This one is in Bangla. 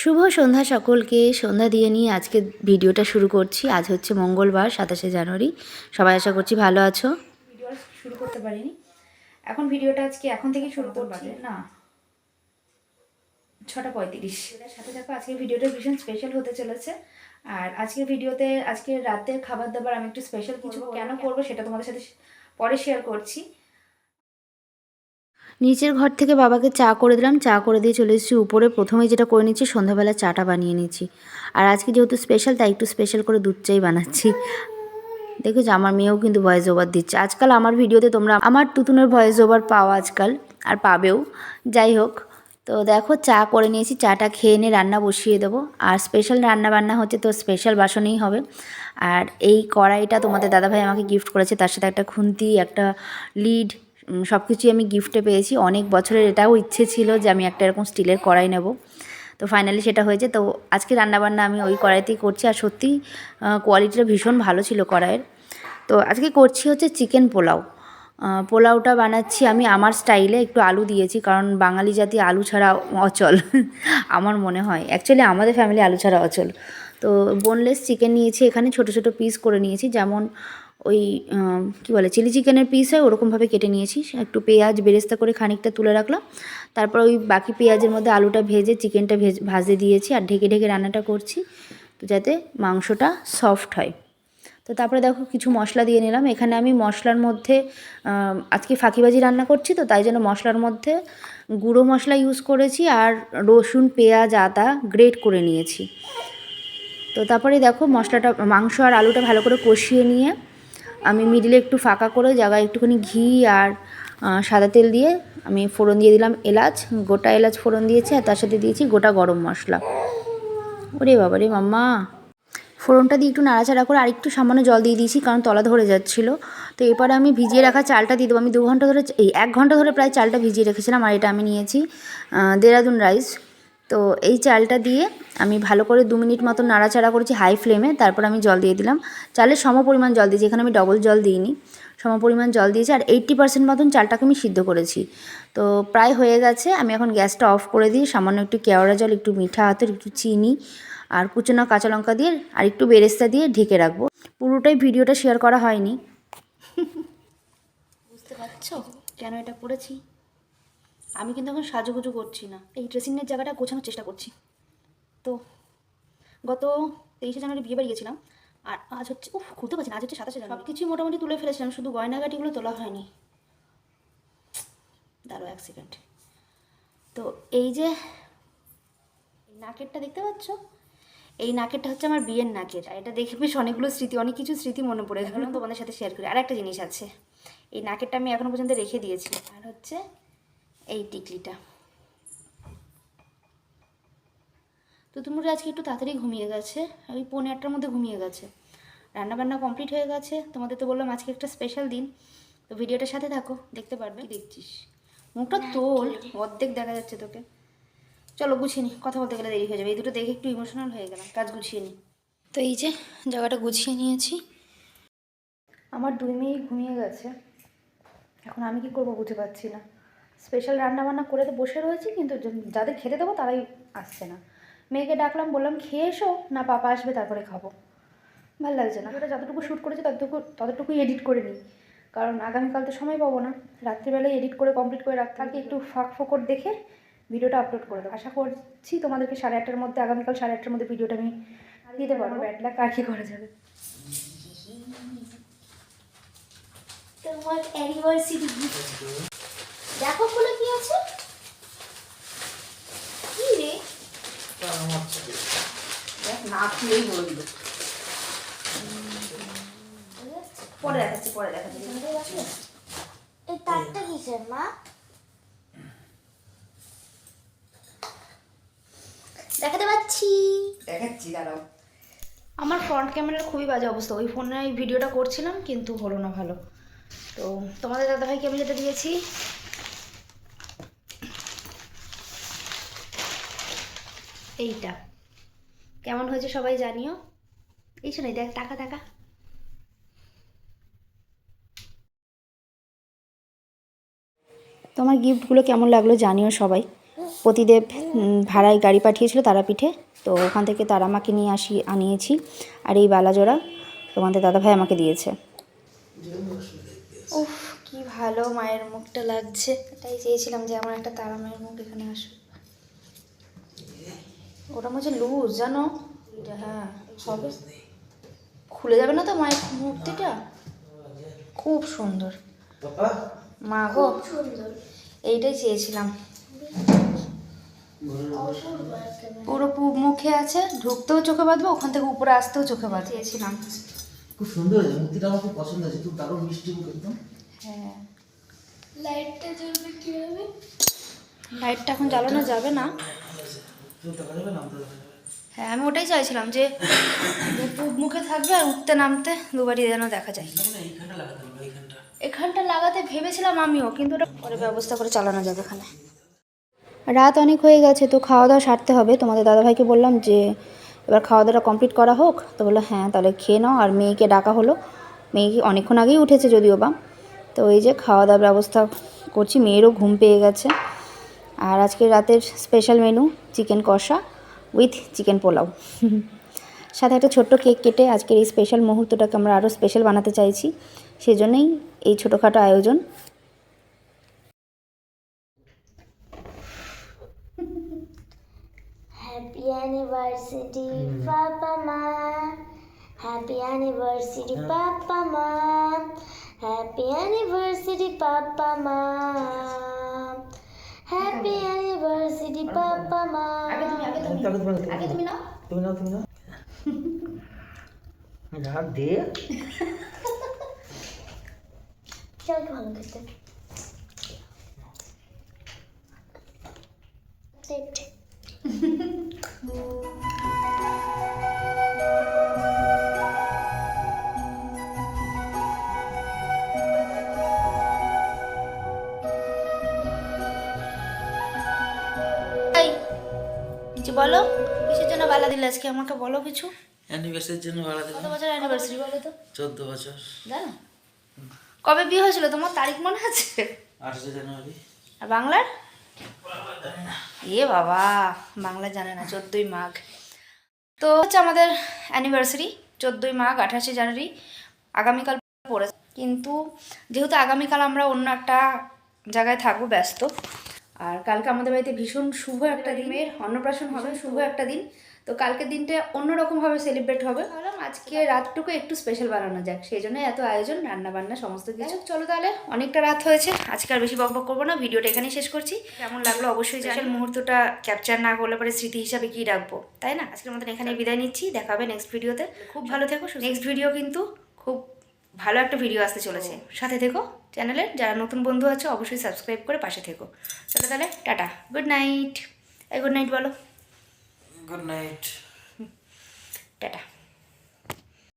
শুভ সন্ধ্যা সকলকে। সন্ধ্যা দিয়ে নিয়ে আজকে ভিডিওটা শুরু করছি। আজ হচ্ছে মঙ্গলবার সাতাশে জানুয়ারি। সবাই আশা করছি ভালো আছো। ভিডিও শুরু করতে পারিনি। এখন ভিডিওটা আজকে এখন থেকে শুরু করছি। না। ছটা পঁয়ত্রিশ। সাথে থাকো আজকের ভিডিওটা ভীষণ স্পেশাল হতে চলেছে। আর আজকের ভিডিওতে আজকে রাতের খাবার দাবার আমি একটু স্পেশাল কিছু কেন করব সেটা তোমাদের সাথে পরে শেয়ার করছি। নিচের ঘর থেকে বাবাকে চা করে দিলাম। চা করে দিয়ে চলে এসেছি উপরে। প্রথমে যেটা করে নিচ্ছি, সন্ধ্যাবেলা চাটা বানিয়ে নিচ্ছি। আর আজকে যেহেতু স্পেশাল তাই একটু স্পেশাল করে দুধ চাই বানাচ্ছি। দেখেছ, আমার মেয়েও কিন্তু ভয়েস ওভার দিচ্ছে। আজকাল আমার ভিডিওতে তোমরা, আমার তুতুনের ভয়েস ওভার পাও আজকাল, আর পাবেও। যাই হোক, তো দেখো, চা করে নিয়েছি। চাটা খেয়ে নিয়ে রান্না বসিয়ে দেবো। আর স্পেশাল রান্না বান্না হচ্ছে তো স্পেশাল বাসনেই হবে। আর এই কড়াইটা তোমাদের দাদাভাই আমাকে গিফট করেছে। তার সাথে একটা খুন্তি, একটা লিড সব কিছুই আমি গিফটে পেয়েছি। অনেক বছরের এটাও ইচ্ছে ছিল যে আমি একটা এরকম স্টিলের কড়াই নেব। তো ফাইনালি সেটা হয়েছে। তো আজকে রান্নাবান্না আমি ওই কড়াইতেই করছি। আর সত্যি কোয়ালিটিটা ভীষণ ভালো ছিল কড়াইয়ের। তো আজকে করছি হচ্ছে চিকেন পোলাও। পোলাওটা বানাচ্ছি আমি আমার স্টাইলে একটু আলু দিয়েছি, কারণ বাঙালি জাতি আলু ছাড়া অচল, আমার মনে হয়। অ্যাকচুয়ালি আমাদের ফ্যামিলি আলু ছাড়া অচল। তো বোনলেস চিকেন নিয়েছি। এখানে ছোট ছোট পিস করে নিয়েছি। যেমন ওই কী বলে, চিলি চিকেনের পিস হয়, ওরকমভাবে কেটে নিয়েছি। একটু পেঁয়াজ বেরেস্তা করে খানিকটা তুলে রাখলাম। তারপর ওই বাকি পেঁয়াজের মধ্যে আলুটা ভেজে, চিকেনটা ভেজ, ভাজে দিয়েছি আর ঢেকে ঢেকে রান্নাটা করছি, তো যাতে মাংসটা সফট হয়। তো তারপরে দেখো কিছু মশলা দিয়ে নিলাম। এখানে আমি মশলার মধ্যে আজকে ফাঁকিবাজি রান্না করছি, তো তাই জন্য মশলার মধ্যে গুঁড়ো মশলা ইউজ করেছি আর রসুন, পেঁয়াজ, আদা গ্রেট করে নিয়েছি। তো তারপরে দেখো মশলাটা, মাংস আর আলুটা ভালো করে কষিয়ে নিয়ে আমি মিডিলে একটু ফাঁকা করে জায়গায় একটুখানি ঘি আর সাদা তেল দিয়ে আমি ফোড়ন দিয়ে দিলাম এলাচ, গোটা এলাচ ফোড়ন দিয়েছি আর তার সাথে দিয়েছি গোটা গরম মশলা। ওরে বাবা রে মাম্মা। ফোড়নটা দিয়ে একটু নাড়াচাড়া করে আর একটু সামান্য জল দিয়ে দিয়েছি কারণ তলা ধরে যাচ্ছিল। তো এরপরে আমি ভিজিয়ে রাখা চালটা দিয়ে দেবো। আমি দু ঘণ্টা ধরে, এই এক ঘণ্টা ধরে প্রায় চালটা ভিজিয়ে রেখেছিলাম আর এটা আমি নিয়েছি দেরাদুন রাইস। তো এই চালটা দিয়ে আমি ভালো করে দু মিনিট মতো নাড়াচাড়া করেছি হাই ফ্লেমে, তারপর আমি জল দিয়ে দিলাম। চালের সম পরিমাণ জল দিয়েছি, এখানে আমি ডবল জল দিইনি। সম পরিমাণ জল দিয়েছি আর এইট্টি পার্সেন্ট মতন চালটাকে আমি সিদ্ধ করেছি। তো প্রায় হয়ে গেছে, আমি এখন গ্যাসটা অফ করে দিয়ে সামান্য একটু কেওড়া জল, একটু মিঠা হাতের একটু চিনি আর কুচনো কাঁচা লঙ্কা দিয়ে আর একটু বেরেস্তা দিয়ে ঢেকে রাখব। পুরোটাই ভিডিওটা শেয়ার করা হয়নি। বুঝতে পারছ? কেন এটা করেছি? আমি কিন্তু এখন সাজুগুজু করছি না। এই ড্রেসিংয়ের জায়গাটা গোছানোর চেষ্টা করছি। তো গত তেইশে জানুয়ারি বিয়ে বাড়ি গেছিলাম, আর আজ হচ্ছে, উফ খুলতে পারছি না, আজ হচ্ছে সাতাশে জানুয়ারি। সব কিছুই মোটামুটি তুলে ফেলেছিলাম, শুধু গয়নাগাটিগুলো তোলা হয়নি। দাঁড়ো এক সেকেন্ড তো এই যে নাকেরটা দেখতে পাচ্ছ? এই নাকেরটা হচ্ছে আমার বিয়ের নাকের, আর এটা দেখে বেশ অনেকগুলো স্মৃতি, অনেক কিছু স্মৃতি মনে পড়ে গেল। তোমাদের সাথে শেয়ার করি। আর একটা জিনিস আছে। এই নাকেরটা আমি এখনও পর্যন্ত রেখে দিয়েছি। আর হচ্ছে এই টিকলিটা। তো তোমরা আজকে একটু তাড়াতাড়ি ঘুমিয়ে গেছে ওই পৌনে আটটার মধ্যে ঘুমিয়ে গেছে। রান্নাবান্না কমপ্লিট হয়ে গেছে। তোমাদের তো বললাম আজকে একটা স্পেশাল দিন। তো ভিডিওটার সাথে থাকো দেখতে পারবে। দেখছিস? মুখটা তোল অর্ধেক দেখা যাচ্ছে তোকে। চলো গুছিয়ে নি কথা বলতে গেলে দেরি হয়ে যাবে। এই দুটো দেখে একটু ইমোশনাল হয়ে গেলাম। কাজ গুছিয়ে নি। তো এই যে জায়গাটা গুছিয়ে নিয়েছি। আমার দুই মেয়ে ঘুমিয়ে গেছে। এখন আমি কি করব বুঝতে পারছি না। স্পেশাল রান্না বান্না করে তো বসে রয়েছি কিন্তু যাদের খেতে দেবো তারাই আসছে না। মেয়েকে ডাকলাম বললাম খেয়ে এসো না পাপা আসবে তারপরে খাব। ভালো লাগছে না। ওটা যতটুকু শ্যুট করেছি ততটুকু ততটুকুই এডিট করে নিই। কারণ আগামীকাল তো সময় পাবো না। রাত্রিবেলায় এডিট করে কমপ্লিট করে রাখতে থাকি একটু ফাঁক ফোকর দেখে ভিডিওটা আপলোড করে দেবো। আশা করছি তোমাদেরকে সাড়ে আটটার মধ্যে আগামীকাল সাড়ে আটটার মধ্যে ভিডিওটা আমি দিতে পারব। ব্যাড লাক আর কি করা যাবে? তোমার অ্যানিভার্সারি দেখো খুলে কি আছে? কি রে? দেখ না খুলেই বলবে পরে দেখাচ্ছি পরে দেখাচ্ছি। এই তারটা কিসের মা? দেখাতে পাচ্ছি। দেখাচ্ছি দাঁড়াও। আমার ফ্রন্ট ক্যামেরার খুবই বাজে অবস্থা। ওই ফোনে এই ভিডিওটা করছিলাম কিন্তু হলো না ভালো। তো তোমাদের দাদাভাইকে আমি যেটা দিয়েছি এইটা। কেমন হয়েছে সবাই জানিও? এই শোনাই দেখ, টাকা টাকা। তোমার গিফটগুলো কেমন লাগল জানিও সবাই। পতিদেব ভাড়ায় গাড়ি পাঠিয়েছিল তারাপীঠে, তো ওখান থেকে তারা আমাকে নিয়ে আসি, আনিয়েছি। আর এই বালাজোড়া তোমাদের দাদাভাই আমাকে দিয়েছে। উফ, কি ভালো মায়ের মুখটা লাগছে। এটাই চেয়েছিলাম যে আমার একটা তারা মায়ের মুখ এখানে আসুক। ওটা মনে হচ্ছে লুজ জানো? এটা হ্যাঁ হবে খুলে যাবে না তো মায়ের মূর্তিটা? খুব সুন্দর। মা গো এইটাই চেয়েছিলাম। পুরো পূব মুখে আছে ঢুকতেও চোখে বাঁধবো ওখান থেকে উপরে আসতেও চোখে বাঁধ চেয়েছিলাম। খুব সুন্দর মূর্তিটা আমার খুব পছন্দ হয়েছে খুব দারুণ মিষ্টি মুখ একদম। হ্যাঁ। লাইটটা জ্বলবে কীভাবে? লাইটটা এখন জ্বালানো যাবে না চলতে পারবে না আমাদের হ্যাঁ আমি ওটাই চাইছিলাম যে পূব মুখে থাকবে আর উঠতে নামতে দুবারই যেন দেখা যায়। এখানটা লাগাতে ভেবেছিলাম আমিও কিন্তু ওটা পরে ব্যবস্থা করে চালানো যাবে এখানে। রাত অনেক হয়ে গেছে তো খাওয়া দাওয়া সারতে হবে। তোমাদের দাদাভাইকে বললাম যে এবার খাওয়া দাওয়াটা কমপ্লিট করা হোক। তো বলল হ্যাঁ তাহলে খেয়ে নাও। আর মেয়েকে ডাকা হলো। মেয়েকে অনেকক্ষণ আগেই উঠেছে যদিও বা। তো এই যে খাওয়া দাওয়ার ব্যবস্থা করছি মেয়েরও ঘুম পেয়ে গেছে। আর আজকে রাতের স্পেশাল মেনু চিকেন কষা উইথ চিকেন পোলাও। সাথে একটা ছোট্ট কেক কেটে আজকের এই স্পেশাল মুহূর্তটাকে আমরা আরও স্পেশাল বানাতে চাইছি। সেজন্যই এই ছোটোখাটো আয়োজন। হ্যাপি অ্যানিভার্সারি পাপা মা হ্যাপি অ্যানিভার্সারি পাপা মা happy anniversary papa happy anniversary papa মা আগে তুমি নাও। তুমি নাও তুমি নাও। ঝাড় দে। চল ভালো খেতে এই বলো কিসের জন্য বালা দিলে আজকে? আমাকে বলো কিছু। অ্যানিভার্সারির জন্য ভাড়া কত বছর অ্যানিভার্সারি বলো তো? চোদ্দ বছর। জানো? কবে বিয়ে হয়েছিল? তোমার তারিখ মনে আছে? আঠাশে জানুয়ারি। আর বাংলার? এ বাবা বাংলা জানে না চোদ্দোই মাঘ। তো হচ্ছে আমাদের অ্যানিভার্সারি চোদ্দোই মাঘ আঠাশে জানুয়ারি আগামীকাল পড়ে কিন্তু যেহেতু আগামীকাল আমরা অন্য একটা জায়গায় থাকব ব্যস্ত আর কালকে আমাদের বাড়িতে ভীষণ শুভ একটা দিনের অন্নপ্রাশন হবে শুভ একটা দিন। তো কালকের দিনটা অন্যরকমভাবে সেলিব্রেট হবে। ভাবলাম আজকে রাতটুকু একটু স্পেশাল বানানো যাক সেই জন্য এত আয়োজন রান্না বান্না সমস্ত কিছু। চলো তাহলে। অনেকটা রাত হয়েছে আজকে আর বেশি বক বক করব না ভিডিওটা এখানেই শেষ করছি। কেমন লাগল অবশ্যই স্পেশাল মুহূর্তটা ক্যাপচার না করলে পরে স্মৃতি হিসাবে কি রাখব তাই না? আজকের মতন এখানে বিদায় নিচ্ছি দেখা হবে নেক্সট ভিডিওতে খুব ভালো থেকো নেক্সট ভিডিও কিন্তু খুব ভালো একটা ভিডিও আসতে চলেছে। সাথে থেকো চ্যানেলে যারা নতুন বন্ধু আছে অবশ্যই সাবস্ক্রাইব করে পাশে থেকো। চলো তাহলে টাটা গুড নাইট এই গুড নাইট বলো। Good night tata.